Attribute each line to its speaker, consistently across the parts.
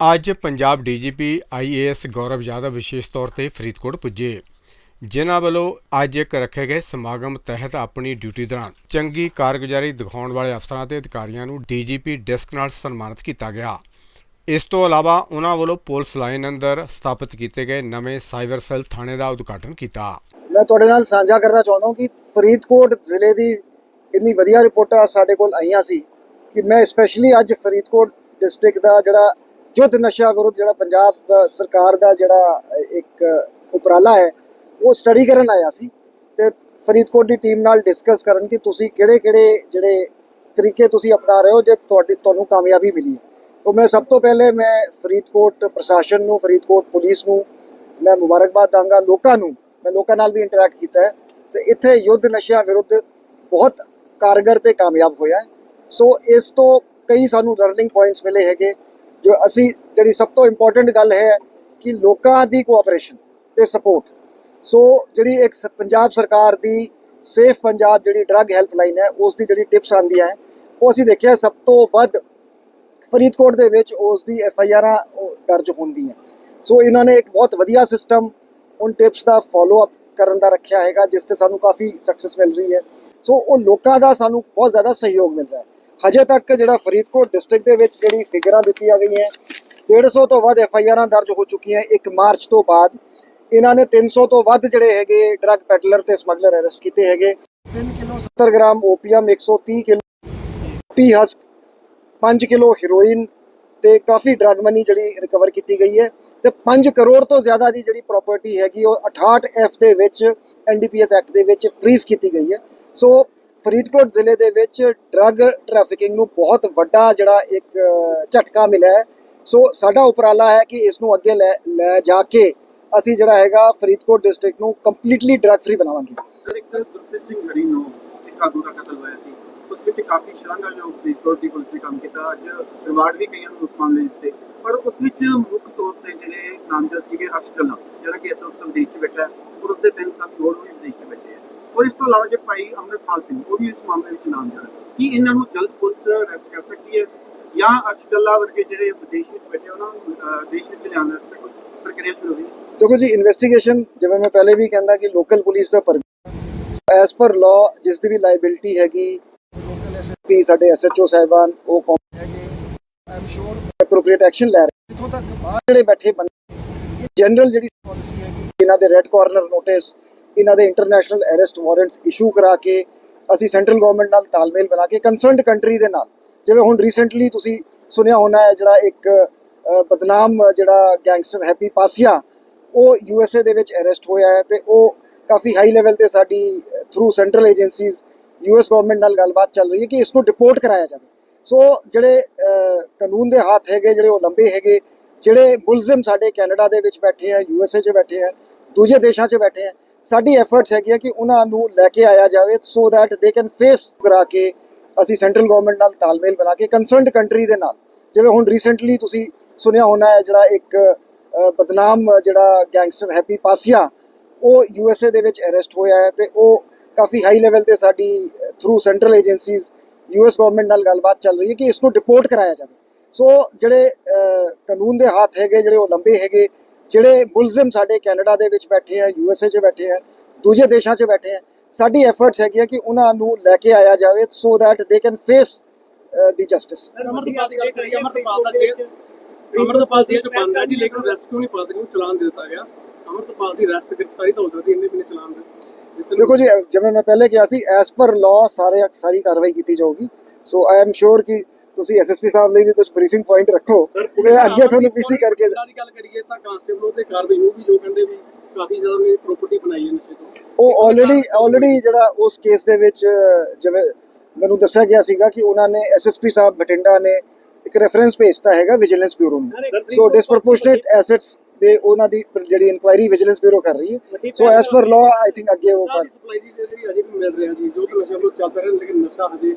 Speaker 1: ਅੱਜ Punjab DGP IAS Gaurav Yadav ਵਿਸ਼ੇਸ਼ ਤੌਰ ਤੇ ਫਰੀਦਕੋਟ ਪੁੱਜੇ। ਜਿਨ੍ਹਾਂ ਵੱਲੋਂ ਅੱਜ ਇੱਕ ਰੱਖੇ ਗਏ ਸਮਾਗਮ ਤਹਿਤ ਆਪਣੀ ਡਿਊਟੀ ਦੌਰਾਨ ਚੰਗੀ ਕਾਰਗੁਜ਼ਾਰੀ ਦਿਖਾਉਣ ਵਾਲੇ ਅਫਸਰਾਂ ਤੇ ਅਧਿਕਾਰੀਆਂ ਨੂੰ ਡੀਜੀਪੀ ਡੈਸਕ ਨਾਲ ਸਨਮਾਨਿਤ ਕੀਤਾ ਗਿਆ। ਇਸ ਤੋਂ ਇਲਾਵਾ ਉਹਨਾਂ ਵੱਲੋਂ ਪੁਲਿਸ ਲਾਈਨ ਅੰਦਰ ਸਥਾਪਿਤ ਕੀਤੇ ਗਏ ਨਵੇਂ ਸਾਈਬਰ ਸੈੱਲ ਥਾਣੇ ਦਾ ਉਦਘਾਟਨ ਕੀਤਾ।
Speaker 2: ਮੈਂ ਤੁਹਾਡੇ ਨਾਲ ਸਾਂਝਾ ਕਰਨਾ ਚਾਹੁੰਦਾ ਹਾਂ ਕਿ ਫਰੀਦਕੋਟ ਜ਼ਿਲ੍ਹੇ ਦੀ ਇੰਨੀ ਵਧੀਆ ਰਿਪੋਰਟਾਂ ਸਾਡੇ ਕੋਲ ਆਈਆਂ ਸੀ ਕਿ ਮੈਂ ਸਪੈਸ਼ਲੀ ਅੱਜ ਫਰੀਦਕੋਟ ਡਿਸਟ੍ਰਿਕਟ ਦਾ ਜਿਹੜਾ ਯੁੱਧ ਨਸ਼ਾ ਵਿਰੁੱਧ ਜਿਹੜਾ ਪੰਜਾਬ ਸਰਕਾਰ ਦਾ ਜਿਹੜਾ ਇੱਕ ਉਪਰਾਲਾ ਹੈ, ਉਹ ਸਟੱਡੀ ਕਰਨ ਆਇਆ ਸੀ ਤੇ ਫਰੀਦਕੋਟ ਦੀ ਟੀਮ ਨਾਲ ਡਿਸਕਸ ਕਰਨ ਕਿ ਤੁਸੀਂ ਕਿਹੜੇ-ਕਿਹੜੇ ਜਿਹੜੇ ਤਰੀਕੇ ਤੁਸੀਂ ਅਪਣਾ ਰਹੇ ਹੋ ਜੇ ਤੁਹਾਡੀ, ਤੁਹਾਨੂੰ ਕਾਮਯਾਬੀ ਮਿਲੀ ਹੈ। ਤਾਂ ਮੈਂ ਸਭ ਤੋਂ ਪਹਿਲੇ ਮੈਂ ਫਰੀਦਕੋਟ ਪ੍ਰਸ਼ਾਸਨ ਨੂੰ, ਫਰੀਦਕੋਟ ਪੁਲਿਸ ਨੂੰ, ਮੈਂ ਮੁਬਾਰਕਬਾਦ ਦਾਂਗਾ ਲੋਕਾਂ ਨੂੰ, ਮੈਂ ਲੋਕਾਂ ਨਾਲ ਵੀ ਇੰਟਰੈਕਟ ਕੀਤਾ ਹੈ ਤੇ ਇੱਥੇ ਯੁੱਧ ਨਸ਼ਿਆਂ ਵਿਰੁੱਧ ਬਹੁਤ ਕਾਰਗਰ ਤੇ ਕਾਮਯਾਬ ਹੋਇਆ ਸੋ ਇਸ ਤੋਂ ਕਈ ਸਾਨੂੰ ਲਰਨਿੰਗ ਪੁਆਇੰਟਸ ਮਿਲੇ ਹੈਗੇ। ਜੋ ਅਸੀਂ ਜਿਹੜੀ ਸਭ ਤੋਂ ਇੰਪੋਰਟੈਂਟ ਗੱਲ ਹੈ ਕਿ ਲੋਕਾਂ ਦੀ ਕੋਆਪਰੇਸ਼ਨ ਤੇ ਸਪੋਰਟ ਸੋ ਜਿਹੜੀ ਇੱਕ ਸ- ਪੰਜਾਬ ਸਰਕਾਰ ਦੀ ਸੇਫ ਪੰਜਾਬ ਜਿਹੜੀ ਡਰੱਗ ਹੈਲਪਲਾਈਨ ਹੈ ਉਸ ਦੀ ਜਿਹੜੀ ਟਿਪਸ ਆਉਂਦੀਆਂ ਹੈ, ਉਹ ਅਸੀਂ ਦੇਖਿਆ ਸਭ ਤੋਂ ਵੱਧ ਫਰੀਦਕੋਟ ਦੇ ਵਿੱਚ ਉਸ ਦੀ ਐਫ ਆਈ ਆਰਾਂ ਦਰਜ ਹੁੰਦੀਆਂ ਸੋ ਇਹਨਾਂ ਨੇ ਇੱਕ ਬਹੁਤ ਵਧੀਆ ਸਿਸਟਮ ਉਨ ਟਿਪਸ ਦਾ ਫਾਲੋ ਅਪ ਕਰਨ ਦਾ ਰੱਖਿਆ ਹੈਗਾ, ਜਿਸ ਤੇ ਸਾਨੂੰ ਕਾਫੀ ਸਕਸੈਸ ਮਿਲ ਰਹੀ ਹੈ। ਸੋ ਉਹ ਲੋਕਾਂ ਦਾ ਸਾਨੂੰ ਬਹੁਤ ਜ਼ਿਆਦਾ ਸਹਿਯੋਗ ਮਿਲ ਰਿਹਾ ਹੈ। ਹਜੇ ਤੱਕ ਜਿਹੜਾ ਫਰੀਦਕੋਟ ਡਿਸਟ੍ਰਿਕਟ ਦੇ ਵਿੱਚ ਜਿਹੜੀ ਫਿਗਰਾਂ ਦਿੱਤੀਆਂ ਗਈਆਂ 150 ਤੋਂ ਵੱਧ ਐਫ ਆਈ ਆਰਾਂ ਦਰਜ ਹੋ ਚੁੱਕੀਆਂ 1 ਮਾਰਚ ਤੋਂ ਬਾਅਦ। ਇਹਨਾਂ ਨੇ 300 ਤੋਂ ਵੱਧ ਜਿਹੜੇ ਹੈਗੇ ਡਰੱਗ ਪੈਡਲਰ ਤੇ ਸਮਗਲਰ ਅਰੈਸਟ ਕੀਤੇ ਹੈਗੇ। 3 kilo 70 gram opium 130 kilo P husk 5 kilo heroin ਤੇ ਕਾਫੀ ਡਰੱਗ ਮਨੀ ਜਿਹੜੀ ਰਿਕਵਰ ਕੀਤੀ ਗਈ ਹੈ। ਤੇ 5 ਕਰੋੜ ਤੋਂ ਜ਼ਿਆਦਾ ਦੀ ਜਿਹੜੀ ਪ੍ਰਾਪਰਟੀ ਹੈਗੀ, ਉਹ 68 ਐਫ ਦੇ ਵਿੱਚ ਐਨਡੀਪੀਐਸ ਐਕਟ ਦੇ ਵਿੱਚ ਫ੍ਰੀਜ਼ ਕੀਤੀ ਗਈ ਹੈ। ਸੋ ਫਰੀਦਕੋਟ ਜ਼ਿਲ੍ਹੇ ਦੇ ਵਿੱਚ ਡਰੱਗ ਟ੍ਰੈਫਿਕਿੰਗ ਨੂੰ ਬਹੁਤ ਵੱਡਾ ਜਿਹੜਾ ਇੱਕ ਝਟਕਾ ਮਿਲਿਆ ਹੈ। ਸੋ ਸਾਡਾ ਉਪਰਾਲਾ ਹੈ ਕਿ ਇਸ ਨੂੰ ਅੱਗੇ ਲੈ ਜਾ ਕੇ ਅਸੀਂ ਜਿਹੜਾ ਹੈਗਾ ਫਰੀਦਕੋਟ ਡਿਸਟ੍ਰਿਕਟ ਨੂੰ ਕੰਪਲੀਟਲੀ ਡਰੱਗ ਫ੍ਰੀ ਬਣਾਵਾਂਗੇ।
Speaker 3: ਸਰ, ਇੱਕ ਸਰ ਗੁਰਪ੍ਰੀਤ ਸਿੰਘ ਹਰੀ ਨੂੰ ਸਿੱਖ ਆਗੂ ਕਤਲ ਹੋਇਆ ਸੀ। ਉਸ ਵਿੱਚ ਕਾਫੀ ਸ਼ਲਾਘਾਯੋਗ ਫਰੀਦਕੋਟ ਦੀ ਪੁਲਿਸ ਨੇ ਕੰਮ ਕੀਤਾ। ਅੱਜ ਰਿਵਾਰਡ ਵੀ ਕਈਆਂ ਨੂੰ ਮਾਮਲੇ ਦਿੱਤੇ। ਪਰ ਉਸ ਵਿੱਚ ਮੁੱਖ ਤੌਰ ਤੇ ਜਿਹੜੇ ਨਾਮਜ਼ਦ ਸੀਗੇ ਅਰਸ਼ ਜਿਹੜਾ ਕਿ ਇਸ ਵਕਤ ਵਿਦੇਸ਼ 'ਚ ਬੈਠਾ ਹੈ, ਔਰ ਉਸਦੇ ਤਿੰਨ ਸਾਥੀ ਹੋਰ ਵੀ ਵਿਦੇਸ਼ 'ਚ ਬੈਠੇ ਹੈ ਔਰ ਇਸ ਤੋਂ ਇਲਾਵਾ ਜੇ ਭਾਈ ਅੰਮ੍ਰਿਤਪਾਲ ਸਿੰਘ ਉਹ ਵੀ ਇਸ ਮਾਮਲੇ ਵਿੱਚ ਨਾਮਜ਼ਦ ਹੈ ਕੀ ਇਹਨਾਂ ਨੂੰ ਜਲਦ ਪੁਲਿਸ ਅਰੈਸਟ ਕਰ ਸਕਦੀ ਹੈ? ਜਾਂ ਅਰਸ਼ ਗੱਲਾਂ ਵਰਗੇ ਜਿਹੜੇ ਵਿਦੇਸ਼ ਵਿੱਚ ਬੈਠੇ ਉਹਨਾਂ ਨੂੰ ਅਹ, ਦੇਸ਼ ਵਿੱਚ ਲਿਆਉਣ ਵਾਸਤੇ ਕੋਈ ਪ੍ਰਕਿਰਿਆ ਸ਼ੁਰੂ ਹੋਈ?
Speaker 2: ਦੇਖੋ ਜੀ ਇਨਵੈਸਟੀਗੇਸ਼ਨ ਜਿਵੇਂ ਮੈਂ ਪਹਿਲੇ ਵੀ ਕਹਿੰਦਾ ਕਿ ਲੋਕਲ ਪੁਲਿਸ ਦਾ ਪਰ ਐਸ ਪਰ ਲਾਅ ਜਿਸ ਦੀ ਵੀ ਲਾਇਬਿਲਿਟੀ ਹੈਗੀ ਲੋਕਲ ਐਸਐਸਪੀ ਸਾਡੇ ਐਸਐਚਓ ਸਾਹਿਬਾਨ ਉਹ ਕੌਮ ਹੈਗੇ ਆਮ ਸ਼ੋਰ ਐਪਰੋਪ੍ਰੀਏਟ ਐਕਸ਼ਨ ਲੈ ਰਹੇ। ਇਥੋਂ ਤੱਕ ਬਾਹਰ ਜਿਹੜੇ ਬੈਠੇ ਬੰਦੇ ਜਨਰਲ ਜਿਹੜੀ ਪਾਲਿਸੀ ਹੈਗੀ ਇਹਨਾਂ ਦੇ ਰੈੱਡ ਕਾਰਨਰ ਨੋਟਿਸ ਇਹਨਾਂ ਦੇ ਇੰਟਰਨੈਸ਼ਨਲ ਅਰੈਸਟ ਵਾਰੰਟਸ ਇਸ਼ੂ ਕਰਾ ਕੇ ਅਸੀਂ ਸੈਂਟਰਲ ਗਵਰਨਮੈਂਟ ਨਾਲ ਤਾਲਮੇਲ ਬਣਾ ਕੇ ਕੰਸਰਨਡ ਕੰਟਰੀ ਦੇ ਨਾਲ, ਜਿਵੇਂ ਹੁਣ ਰੀਸੈਂਟਲੀ ਤੁਸੀਂ ਸੁਣਿਆ ਹੋਣਾ ਹੈ ਜਿਹੜਾ ਇੱਕ ਬਦਨਾਮ ਜਿਹੜਾ ਗੈਂਗਸਟਰ ਹੈਪੀ ਪਾਸੀਆ, ਉਹ ਯੂ ਐਸ ਏ ਦੇ ਵਿੱਚ ਅਰੈਸਟ ਹੋਇਆ ਹੈ ਤੇ ਉਹ ਕਾਫੀ ਹਾਈ ਲੈਵਲ ਤੇ ਸਾਡੀ through central agencies U S government ਨਾਲ ਗੱਲਬਾਤ ਚੱਲ ਰਹੀ ਹੈ ਕਿ ਇਸ ਨੂੰ ਡਿਪੋਰਟ ਕਰਾਇਆ ਜਾਵੇ। ਸੋ ਜਿਹੜੇ ਕਾਨੂੰਨ ਦੇ ਹੱਥ ਹੈਗੇ, ਜਿਹੜੇ ਉਹ ਲੰਬੇ ਹੈਗੇ, ਜਿਹੜੇ ਮੁਲਜ਼ਮ ਸਾਡੇ ਕੈਨੇਡਾ ਦੇ ਵਿੱਚ ਬੈਠੇ ਆ ਯੂ ਐਸ ਏ 'ਚ ਬੈਠੇ ਆ ਦੂਜੇ ਦੇਸ਼ਾਂ 'ਚ ਬੈਠੇ ਆ ਸਾਡੀ ਐਫਰਟਸ ਹੈਗੀ ਆ ਕਿ ਉਹਨਾਂ ਨੂੰ ਲੈ ਕੇ ਆਇਆ ਜਾਵੇ so that they can face ਕਰਾ ਕੇ ਅਸੀਂ ਸੈਂਟਰਲ ਗਵਰਨਮੈਂਟ ਨਾਲ ਤਾਲਮੇਲ ਬਣਾ ਕੇ ਕੰਸਰਨਡ ਕੰਟਰੀ ਦੇ ਨਾਲ। ਜਿਵੇਂ ਹੁਣ ਰੀਸੈਂਟਲੀ ਤੁਸੀਂ ਸੁਣਿਆ ਹੋਣਾ ਹੈ ਜਿਹੜਾ ਇੱਕ ਬਦਨਾਮ ਜਿਹੜਾ ਗੈਂਗਸਟਰ ਹੈਪੀ ਪਾਸੀਆ, ਉਹ ਯੂ ਐਸ ਏ ਦੇ ਵਿੱਚ ਅਰੈਸਟ ਹੋਇਆ ਹੈ ਤੇ ਉਹ ਕਾਫੀ ਹਾਈ ਲੈਵਲ ਤੇ ਸਾਡੀ through central agencies U S government ਨਾਲ ਗੱਲਬਾਤ ਚੱਲ ਰਹੀ ਹੈ ਕਿ ਇਸ ਨੂੰ ਡਿਪੋਰਟ ਕਰਾਇਆ ਜਾਵੇ। ਸੋ ਜਿਹੜੇ ਕਾਨੂੰਨ ਦੇ ਹੱਥ ਹੈਗੇ, ਜਿਹੜੇ ਉਹ ਲੰਬੇ ਹੈਗੇ ਜਿਹੜੇ ਮੁਲਜ਼ਮ ਸਾਡੇ ਕੈਨੇਡਾ ਦੇ ਵਿੱਚ ਬੈਠੇ ਆ ਯੂ ਐਸ ਏ 'ਚ ਬੈਠੇ ਆ ਦੂਜੇ ਦੇਸ਼ਾਂ 'ਚ ਬੈਠੇ ਆ ਸਾਡੀ ਐਫਰਟਸ ਹੈਗੀ ਆ ਕਿ ਉਹਨਾਂ ਨੂੰ ਲੈ ਕੇ ਆਇਆ ਜਾਵੇ so that they can face the justice
Speaker 4: Amritpal ਦੀ ਗੱਲ ਕਰੀਏ ਅਮਰਤਪਾਲ ਦਾ ਜੇਲ੍ਹ ਅਮਰਤਪਾਲ ਜੇਲ੍ਹ ਚ ਬੰਦ ਹੈ ਜੀ ਲੇਕਿਨ ਅਰੈਸਟ ਕਿਉਂ ਨਹੀਂ ਪਾ ਸਕੇ? ਚਲਾਨ ਦੇ ਦਿੱਤਾ ਗਿਆ। ਅਮਰਤਪਾਲ ਦੀ ਅਰੈਸਟ ਗ੍ਰਿਫਤਾਰੀ ਤਾਂ ਹੋ ਸਕਦੀ ਇੰਨੇ ਬਿਨੇ ਚਲਾਨ ਦੇ ਦਿੱਤੇ
Speaker 2: ਦੇਖੋ ਜੀ ਜਿਵੇਂ ਮੈਂ ਪਹਿਲੇ ਕਿਹਾ ਸੀ ਐਸ ਪਰ ਲਾਅ ਸਾਰੇ ਸਾਰੀ ਕਾਰਵਾਈ ਕੀਤੀ ਜਾਊਗੀ। ਸੋ ਆਈ ਐਮ ਸ਼ੋਰ ਕਿ ਤੁਸੀਂ ਐਸਐਸਪੀ ਸਾਹਿਬ ਲਈ ਵੀ ਕੁਝ ਬਰੀਫਿੰਗ ਪੁਆਇੰਟ ਰੱਖੋ। ਤੇ ਅੱਗੇ ਤੁਹਾਨੂੰ ਪੀਸੀ ਕਰਕੇ
Speaker 4: ਦੀ ਗੱਲ ਕਰੀਏ ਤਾਂ ਕਾਂਸਟੇਬਲ ਉਹਦੇ ਕਾਰਵਾਈ ਹੋਊਗੀ ਜੋ ਕਹਿੰਦੇ ਵੀ ਕਾਫੀ ਜ਼ਿਆਦਾ ਮੇਰੀ ਪ੍ਰਾਪਰਟੀ ਬਣਾਈ ਹੈ ਨਸ਼ੇ ਤੋਂ।
Speaker 2: ਉਹ ਆਲਰੇਡੀ ਆਲਰੇਡੀ ਜਿਹੜਾ ਉਸ ਕੇਸ ਦੇ ਵਿੱਚ ਜਿਵੇਂ ਮੈਨੂੰ ਦੱਸਿਆ ਗਿਆ ਸੀਗਾ ਕਿ ਉਹਨਾਂ ਨੇ ਐਸਐਸਪੀ ਸਾਹਿਬ ਬਠਿੰਡਾ ਨੇ ਇੱਕ ਰੈਫਰੈਂਸ ਭੇਜਤਾ ਹੈਗਾ ਵਿਜੀਲੈਂਸ ਬਿਊਰੋ ਨੂੰ। ਸੋ ਡਿਸਪ੍ਰੋਪੋਰਸ਼ਨੇਟ ਐਸੈਟਸ ਦੇ ਉਹਨਾਂ ਦੀ ਜਿਹੜੀ ਇਨਕੁਆਇਰੀ ਵਿਜੀਲੈਂਸ ਬਿਊਰੋ ਕਰ ਰਹੀ ਹੈ। So as per law I think ਅੱਗੇ ਉਹ ਕਰ
Speaker 4: ਸਪਲਾਈ ਦੀ ਜਿਹੜੀ ਅਜੇ ਵੀ ਮਿਲ ਰਿਹਾ ਜੀ ਜੋ ਕਿ ਨਸ਼ਾ ਚੱਲਦਾ ਰਿਹਾ ਲੇਕਿਨ ਨਸ਼ਾ ਹਜੇ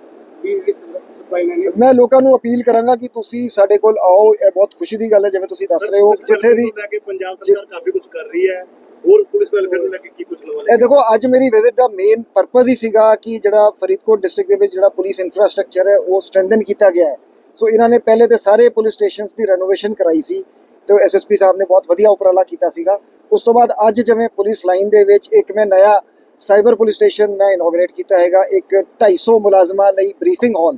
Speaker 2: ਮੈਂ ਲੋਕਾਂ ਨੂੰ ਅਪੀਲ ਕਰਾਂਗਾ ਕਿ ਤੁਸੀਂ ਸਾਡੇ ਕੋਲ ਆਓ ਇਹ ਬਹੁਤ ਖੁਸ਼ੀ ਦੀ ਗੱਲ ਹੈ ਜਿਵੇਂ ਤੁਸੀਂ ਦੱਸ ਰਹੇ ਹੋ ਜਿੱਥੇ ਵੀ
Speaker 3: ਲੈ ਕੇ ਪੰਜਾਬ ਸਰਕਾਰ ਕਾਫੀ ਕੁਝ ਕਰ ਰਹੀ ਹੈ। ਹੋਰ ਪੁਲਿਸ ਵੈਲਫੇਅਰ ਨੂੰ ਲੈ ਕੇ ਕੀ ਕੁਝ ਲਵਾ
Speaker 2: ਇਹ ਦੇਖੋ ਅੱਜ ਮੇਰੀ ਵਿਜ਼ਿਟ ਦਾ ਮੇਨ ਪਰਪਸ ਹੀ ਸੀਗਾ ਕਿ ਜਿਹੜਾ ਫਰੀਦਕੋਟ ਡਿਸਟ੍ਰਿਕਟ ਦੇ ਵਿੱਚ ਜਿਹੜਾ ਪੁਲਿਸ ਇਨਫਰਾਸਟ੍ਰਕਚਰ ਹੈ ਉਹ ਸਟਰੈਂਥਨ ਕੀਤਾ ਗਿਆ ਹੈ। ਸੋ ਇਹਨਾਂ ਨੇ ਪਹਿਲੇ ਤੇ ਸਾਰੇ ਪੁਲਿਸ ਸਟੇਸ਼ਨਸ ਦੀ ਰੈਨੋਵੇਸ਼ਨ ਕਰਾਈ ਸੀ ਤੇ ਐਸਐਸਪੀ ਸਾਹਿਬ ਨੇ ਬਹੁਤ ਵਧੀਆ ਉਪਰਾਲਾ ਕੀਤਾ ਸੀਗਾ। ਉਸ ਤੋਂ ਬਾਅਦ ਅੱਜ ਜਿਵੇਂ ਪੁਲਿਸ ਲਾਈਨ ਦੇ ਵਿੱਚ ਇੱਕ ਮੈਂ ਨਇਆ ਸਾਈਬਰ ਪੁਲਿਸ ਸਟੇਸ਼ਨ ਮੈਂ ਇਨੋਗਰੇਟ ਕੀਤਾ ਹੈਗਾ ਇੱਕ 250 ਮੁਲਾਜ਼ਮਾਂ ਲਈ ਬਰੀਫਿੰਗ ਹਾਲ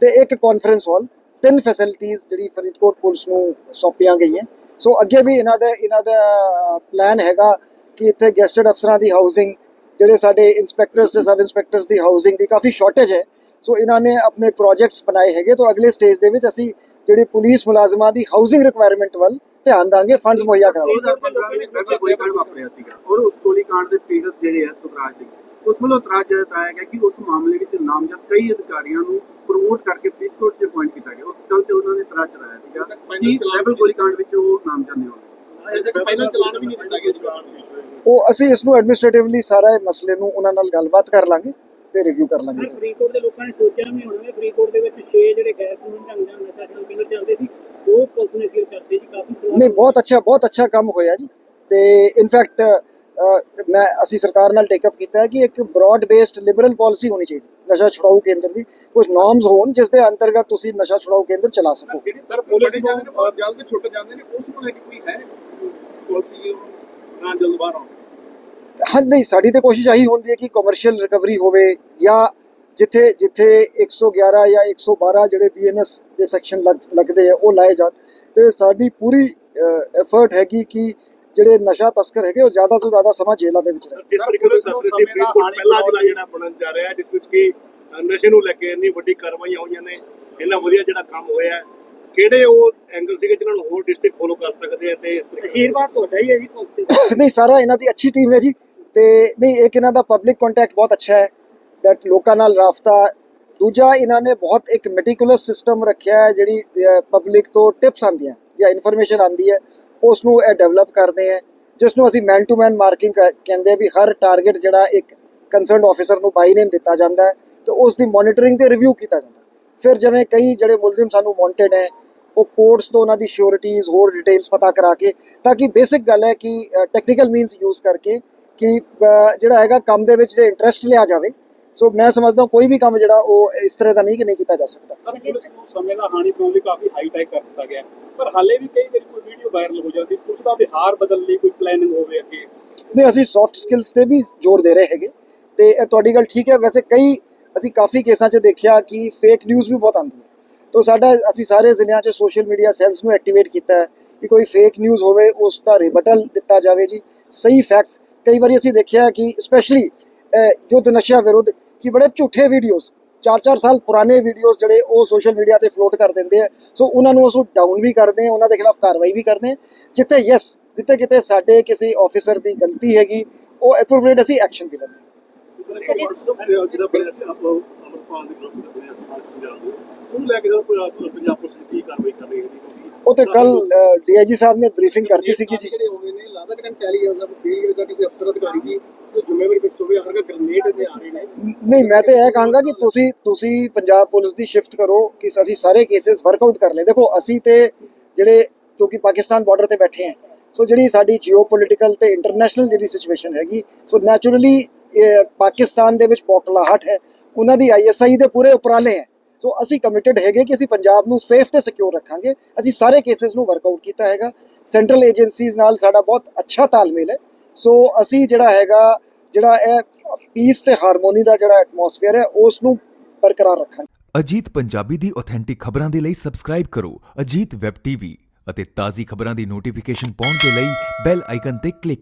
Speaker 2: ਤੇ ਇੱਕ ਕਾਨਫਰੰਸ ਹਾਲ ਤਿੰਨ ਫੈਸਿਲਿਟੀਆਂ ਜਿਹੜੀ ਫਰੀਦਕੋਟ ਪੁਲਿਸ ਨੂੰ ਸੌਂਪੀਆਂ ਗਈਆਂ। ਸੋ ਅੱਗੇ ਵੀ ਇਹਨਾਂ ਦਾ ਇਹਨਾਂ ਦਾ ਪਲਾਨ ਹੈਗਾ ਕਿ ਇੱਥੇ ਗੈਸਟਡ ਅਫਸਰਾਂ ਦੀ ਹਾਊਸਿੰਗ ਜਿਹੜੇ ਸਾਡੇ ਇਨਸਪੈਕਟਰਸ ਤੇ ਸਬ ਇਨਸਪੈਕਟਰਸ ਦੀ ਹਾਊਸਿੰਗ ਦੀ ਕਾਫੀ ਸ਼ਾਰਟੇਜ ਹੈ। ਸੋ ਇਹਨਾਂ ਨੇ ਆਪਣੇ ਪ੍ਰੋਜੈਕਟਸ ਬਣਾਏ ਹੈਗੇ। ਤਾਂ ਅਗਲੇ ਸਟੇਜ ਦੇ ਵਿੱਚ ਅਸੀਂ ਜਿਹੜੀ ਪੁਲਿਸ ਮੁਲਾਜ਼ਮਾਂ ਦੀ ਹਾਊਸਿੰਗ ਰਿਕੁਆਇਰਮੈਂਟ ਵੱਲ ਧਿਆਨ ਦਾਂਗੇ ਫੰਡਸ ਮੁਹੱਈਆ ਕਰਾਵਾਂਗੇ
Speaker 3: ਔਰ ਉਸ ਗੋਲੀ ਕਾਂਡ ਦੇ ਪੀੜਤ ਜਿਹੜੇ ਆ ਸੁਖਰਾਜ ਦੇ। ਉਸ ਵੱਲੋਂ ਇਤਰਾਜ਼ ਜਤਾਇਆ ਗਿਆ ਕਿ ਉਸ ਮਾਮਲੇ ਵਿੱਚ ਨਾਮਜ਼ਦ ਕਈ ਅਧਿਕਾਰੀਆਂ ਨੂੰ ਪ੍ਰਮੋਟ ਕਰਕੇ ਫਰੀਦਕੋਟ 'ਚ ਅਪਾਇੰਟ ਕੀਤਾ ਗਿਆ। ਉਸ ਗੱਲ ਤੇ ਉਹਨਾਂ ਨੇ ਇਤਰਾਜ਼ ਜਤਾਇਆ ਸੀਗਾ ਕਿ ਲੈਵਲ ਗੋਲੀ ਕਾਂਡ ਵਿੱਚ ਉਹ ਨਾਮਜ਼ਦ ਨਹੀਂ ਹੋਣਗੇ।
Speaker 2: ਉਹ ਅਸੀਂ ਇਸ ਨੂੰ ਐਡਮਿਨਿਸਟ੍ਰੇਟਿਵਲੀ ਸਾਰਾ ਮਸਲੇ ਨੂੰ ਉਹਨਾਂ ਨਾਲ ਗੱਲਬਾਤ ਕਰ ਲਾਂਗੇ ਤੇ ਰਿਵਿਊ ਕਰ ਲਾਂਗੇ।
Speaker 5: ਫਰੀਦਕੋਟ ਦੇ ਲੋਕਾਂ ਨੇ ਸੋਚਿਆ ਵੀ ਹੋਣਾ ਫਰੀਦਕੋਟ ਦੇ ਵਿੱਚ 6 ਜਿਹੜੇ ਗੈਰ ਕਾਨੂੰਨੀ ਢੰਗ ਨਾਲ ਨਸ਼ਾ ਖੇਡ ਕੇ ਜਾਂਦੇ ਸੀ ਉਹ ਪੁਲਿਸ ਨੇ
Speaker 2: ਨਹੀਂ ਬਹੁਤ ਅੱਛਾ ਬਹੁਤ ਅੱਛਾ ਕੰਮ ਹੋਇਆ ਜੀ। ਤੇ ਇਨਫੈਕਟ ਮੈਂ ਅਸੀਂ ਸਰਕਾਰ ਨਾਲ ਟੇਕ ਅਪ ਕੀਤਾ ਹੈ ਕਿ ਇੱਕ ਬ੍ਰੌਡ ਬੇਸਡ ਲਿਬਰਲ ਪਾਲਿਸੀ ਹੋਣੀ ਚਾਹੀਦੀ ਨਸ਼ਾ ਛੁਡਾਊ ਕੇਂਦਰ ਦੀ। ਕੁਝ ਨਾਰਮਸ ਹੋਣ ਜਿਸ ਦੇ ਅੰਤਰਗਤ ਤੁਸੀਂ ਨਸ਼ਾ ਛੁਡਾਊ ਕੇਂਦਰ ਚਲਾ ਸਕੋ।
Speaker 4: ਜਿਹੜੇ ਸਰ ਪੁਲਿਸ ਨੂੰ ਅਹ, ਜਲਦ ਛੁੱਟ ਜਾਂਦੇ ਨੇ ਉਸ ਨੂੰ ਲੈ ਕੇ ਕੋਈ ਹੈ ਪਾਲਿਸੀ ਨਾ ਜਲਦ ਬਾਹਰ ਆਉਣ।
Speaker 2: ਹਾਂ ਨਹੀਂ ਸਾਡੀ ਤੇ ਕੋਸ਼ਿਸ਼ ਆਹੀ ਹੁੰਦੀ ਹੈ ਕਿ ਕਮਰਸ਼ੀਅਲ ਰਿਕਵਰੀ ਹੋਵੇ ਜਾਂ ਜਿੱਥੇ ਜਿੱਥੇ 111 ਜਾਂ 112 ਜਿਹੜੇ ਬੀਐਨਐਸ ਦੇ ਸੈਕਸ਼ਨ ਲੱਗਦੇ ਆ ਉਹ ਲਾਏ ਜਾਣ। ਤੇ ਸਾਡੀ ਪੂਰੀ ਐਫਰਟ ਹੈਗੀ ਕਿ ਜਿਹੜੇ ਨਸ਼ਾ ਤਸਕਰ ਹੈਗੇ ਉਹ ਜ਼ਿਆਦਾ ਤੋਂ ਜ਼ਿਆਦਾ ਸਮਾਂ ਜੇਲ੍ਹਾਂ ਦੇ ਵਿੱਚ ਰਹੇ
Speaker 6: ਜਿਸ ਤਰੀਕੇ ਨਾਲ ਦੱਸ ਰਹੇ ਸੀ ਫਰੀਦਕੋਟ ਪਹਿਲਾ ਜ਼ਿਲ੍ਹਾ ਜਿਹੜਾ ਬਣਨ ਜਾ ਰਿਹਾ ਹੈ ਜਿਸ ਵਿੱਚ ਕਿ ਨਸ਼ੇ ਨੂੰ ਲੈ ਕੇ ਇੰਨੀ ਵੱਡੀ ਕਾਰਵਾਈਆਂ ਹੋਈਆਂ ਨੇ ਇੰਨਾ ਵਧੀਆ ਜਿਹੜਾ ਕੰਮ ਹੋਇਆ ਹੈ ਕਿਹੜੇ ਉਹ ਐਂਗਲ ਸੀਗੇ ਜਿਨ੍ਹਾਂ ਨੂੰ ਹੋਰ ਡਿਸਟ੍ਰਿਕਟ ਫੋਲੋ ਕਰ ਸਕਦੇ ਆ ਤੇ
Speaker 5: ਅਸ਼ੀਰਵਾਦ ਤੁਹਾਡਾ ਹੀ ਹੈ ਜੀ ਤੇ।
Speaker 2: ਨਹੀਂ ਸਾਰਾ ਇਹਨਾਂ ਦੀ ਅੱਛੀ ਟੀਮ ਹੈ ਜੀ ਤੇ ਨਹੀਂ ਇੱਕ ਇਹਨਾਂ ਦਾ ਪਬਲਿਕ ਕੰਟੈਕਟ ਬਹੁਤ ਅੱਛਾ ਹੈ ਦੈਟ ਲੋਕਾਂ ਨਾਲ ਰਾਫਤਾ ਦੂਜਾ ਇਹਨਾਂ ਨੇ ਬਹੁਤ ਇੱਕ ਮੈਟੀਕੂਲਸ ਸਿਸਟਮ ਰੱਖਿਆ ਹੈ ਜਿਹੜੀ ਪਬਲਿਕ ਤੋਂ ਟਿਪਸ ਆਉਂਦੀਆਂ। ਜਾਂ ਇਨਫੋਰਮੇਸ਼ਨ ਆਉਂਦੀ ਹੈ ਉਸ ਨੂੰ ਇਹ ਡਿਵੈਲਪ ਕਰਦੇ ਹੈ ਜਿਸ ਨੂੰ ਅਸੀਂ ਮੈਨ ਟੂ ਮੈਨ ਮਾਰਕਿੰਗ ਕਹਿੰਦੇ ਆ ਵੀ ਹਰ ਟਾਰਗੇਟ ਜਿਹੜਾ ਇੱਕ ਕੰਸਰਨਡ ਆਫੀਸਰ ਨੂੰ ਬਾਈ ਨੇਮ ਦਿੱਤਾ ਜਾਂਦਾ ਹੈ, ਤੇ ਉਸ ਦੀ ਮੋਨੀਟਰਿੰਗ ਤੇ ਰਿਵਿਊ ਕੀਤਾ ਜਾਂਦਾ ਫਿਰ ਜਿਵੇਂ ਕਈ ਜਿਹੜੇ ਮੁਲਜ਼ਮ ਸਾਨੂੰ ਵਾਂਟਡ ਹੈ, ਉਹ ਕੋਰਟਸ ਤੋਂ ਉਹਨਾਂ ਦੀ ਸ਼ੋਰਿਟੀਜ਼ ਹੋਰ ਡਿਟੇਲਸ ਪਤਾ ਕਰਾ ਕੇ, ਤਾਂ ਕਿ ਬੇਸਿਕ ਗੱਲ ਹੈ ਕਿ ਟੈਕਨੀਕਲ ਮੀਨਸ ਯੂਜ਼ ਕਰਕੇ ਕਿ ਜਿਹੜਾ ਹੈਗਾ ਕੰਮ ਦੇ ਵਿੱਚ ਜੇ ਇੰਟਰਸਟ ਲਿਆ ਜਾਵੇ ਸੋ ਮੈਂ ਸਮਝਦਾ ਕੋਈ ਵੀ ਕੰਮ ਜਿਹੜਾ ਉਹ ਇਸ ਤਰ੍ਹਾਂ ਦਾ ਨਹੀਂ ਕਿ ਨਹੀਂ ਕੀਤਾ ਜਾ ਸਕਦਾ।
Speaker 4: ਸਮੇਂ ਦਾ ਹਾਨੀ ਪਾਉਣ ਲਈ ਕਾਫੀ ਹਾਈ ਟੈਕ ਕਰ ਦਿੱਤਾ ਗਿਆ। ਹੈ। ਪਰ ਹਾਲੇ ਵੀ ਕਈ ਵਾਰੀ ਕੋਈ ਵੀਡੀਓ ਵਾਇਰਲ ਹੋ ਜਾਂਦੀ ਉਸ ਦਾ ਵਿਹਾਰ ਬਦਲਣ ਲਈ ਕੋਈ ਪਲੈਨਿੰਗ ਹੋਵੇ ਅੱਗੇ।
Speaker 2: ਨਹੀਂ ਅਸੀਂ ਸੌਫਟ ਸਕਿੱਲਸ ਤੇ ਵੀ ਜ਼ੋਰ ਦੇ ਰਹੇ ਹੈਗੇ। ਤੇ ਇਹ ਤੁਹਾਡੀ ਗੱਲ ਠੀਕ ਹੈ। ਵੈਸੇ ਕਈ ਅਸੀਂ ਕਾਫੀ ਕੇਸਾਂ 'ਚ ਦੇਖਿਆ ਕਿ ਫੇਕ ਨਿਊਜ਼ ਵੀ ਬਹੁਤ ਆਉਂਦੀ ਹੈ। ਤੋਂ ਸਾਡਾ ਅਸੀਂ ਸਾਰੇ ਜ਼ਿਲ੍ਹਿਆਂ 'ਚ ਸੋਸ਼ਲ ਮੀਡੀਆ ਸੈਲਸ ਨੂੰ ਐਕਟੀਵੇਟ ਕੀਤਾ ਹੈ ਕਿ ਕੋਈ ਫੇਕ ਨਿਊਜ਼ ਹੋਵੇ ਉਸ ਦਾ ਰਿਬਟਲ ਦਿੱਤਾ ਜਾਵੇ ਜੀ। ਸਹੀ ਫੈਕਟਸ ਕਈ ਵਾਰੀ ਅਸੀਂ ਦੇਖਿਆ ਕਿ ਸਪੈਸ਼ਲੀ ਯੁੱਧ ਨਸ਼ਾ ਵਿਰੁੱਧ ਕਿ ਬੜੇ ਝੂਠੇ ਵੀਡੀਓਜ਼ 4-4 ਸਾਲ ਪੁਰਾਣੇ ਵੀਡੀਓਜ਼ ਜਿਹੜੇ ਉਹ ਸੋਸ਼ਲ ਮੀਡੀਆ ਤੇ ਫਲੋਟ ਕਰ ਦਿੰਦੇ ਆ। ਸੋ ਉਹਨਾਂ ਨੂੰ ਨੂੰ ਡਾਊਨ ਵੀ ਕਰਦੇ ਆ ਉਹਨਾਂ ਦੇ ਖਿਲਾਫ ਕਾਰਵਾਈ ਵੀ ਕਰਦੇ ਆ ਜਿੱਥੇ ਯੈਸ ਜਿੱਥੇ ਕਿਤੇ ਸਾਡੇ ਕਿਸੇ ਆਫੀਸਰ ਦੀ ਗਲਤੀ ਹੈਗੀ ਉਹ ਐਪਰੋਪ੍ਰੀਏਟ ਅਸੀਂ ਐਕਸ਼ਨ ਵੀ ਲੈਂਦੇ
Speaker 6: ਸੀ ਸੀ ਕੇ ਕੀ
Speaker 2: ਉਹ ਤੇ ਕੱਲ ਡੀਆਈਜੀ ਸਾਹਿਬ ਨੇ ਬਰੀਫਿੰਗ ਕਰਤੀ ਸੀਗੀ ਜੀ।
Speaker 4: ਜਿਹੜੇ ਹੋਏ ਨੇ ਲੱਗਦਾ ਕਿ ਇੰਟੈਲੀਜੈਂਸ ਦਾ ਫੀਲਡ ਜਾਂ ਕਿਸੇ ਅਫਸਰ ਅਧਿਕਾਰੀ ਦੀ
Speaker 2: ਨਹੀਂ, ਮੈਂ ਤੇ ਇਹ ਕਹਾਂਗਾ ਕਿ ਤੁਸੀਂ ਤੁਸੀਂ ਪੰਜਾਬ ਪੁਲਿਸ ਦੀ ਸ਼ਿਫਟ ਕਰੋ ਕਿ ਅਸੀਂ ਸਾਰੇ ਕੇਸਸ ਵਰਕਆਊਟ ਕਰ ਲੈ ਦੇਖੋ, ਅਸੀਂ ਤੇ ਜਿਹੜੇ ਕਿਉਂਕਿ ਪਾਕਿਸਤਾਨ ਬਾਰਡਰ ਤੇ ਬੈਠੇ ਆ ਸੋ ਜਿਹੜੀ ਸਾਡੀ ਜੀਓਪੋਲਿਟੀਕਲ ਤੇ ਇੰਟਰਨੈਸ਼ਨਲ ਜਿਹੜੀ ਸਿਚੁਏਸ਼ਨ ਹੈਗੀ, ਸੋ ਨੈਚੁਰਲੀ ਪਾਕਿਸਤਾਨ ਦੇ ਵਿੱਚ ਪੌਕਲਾਹਟ ਹੈ। ਉਹਨਾਂ ਦੀ ਆਈਐਸਆਈ ਦੇ ਪੂਰੇ ਉਪਰਾਲੇ ਹੈ। ਸੋ ਅਸੀਂ ਕਮਿਟਿਡ ਹੈਗੇ ਕਿ ਅਸੀਂ ਪੰਜਾਬ ਨੂੰ ਸੇਫ ਤੇ ਸਿਕਿਉਰ ਰੱਖਾਂਗੇ। ਅਸੀਂ ਸਾਰੇ ਕੇਸਸ ਨੂੰ ਵਰਕ ਆਊਟ ਕੀਤਾ ਹੈਗਾ। ਸੈਂਟਰਲ ਏਜੰਸੀਜ਼ ਨਾਲ ਸਾਡਾ ਬਹੁਤ ਅੱਛਾ ਤਾਲਮੇਲ ਹੈ। ਸੋ ਅਸੀਂ ਜਿਹੜਾ ਹੈਗਾ ਜਿਹੜਾ ਇਹ ਪੀਸ ਤੇ ਹਾਰਮੋਨੀ ਦਾ ਜਿਹੜਾ ਐਟਮੋਸਫੇਅਰ ਹੈ ਉਸ ਨੂੰ ਬਰਕਰਾਰ ਰੱਖਾਂਗੇ
Speaker 7: ਅਜੀਤ ਪੰਜਾਬੀ ਦੀ ਆਥੈਂਟਿਕ ਖਬਰਾਂ ਦੇ ਲਈ ਸਬਸਕ੍ਰਾਈਬ ਕਰੋ, ਅਜੀਤ ਵੈਬ ਟੀਵੀ ਅਤੇ ਤਾਜ਼ੀ ਖਬਰਾਂ ਦੀ ਨੋਟੀਫਿਕੇਸ਼ਨ ਪਾਉਣ ਦੇ ਲਈ ਬੈਲ ਆਈਕਨ ਤੇ ਕਲਿੱਕ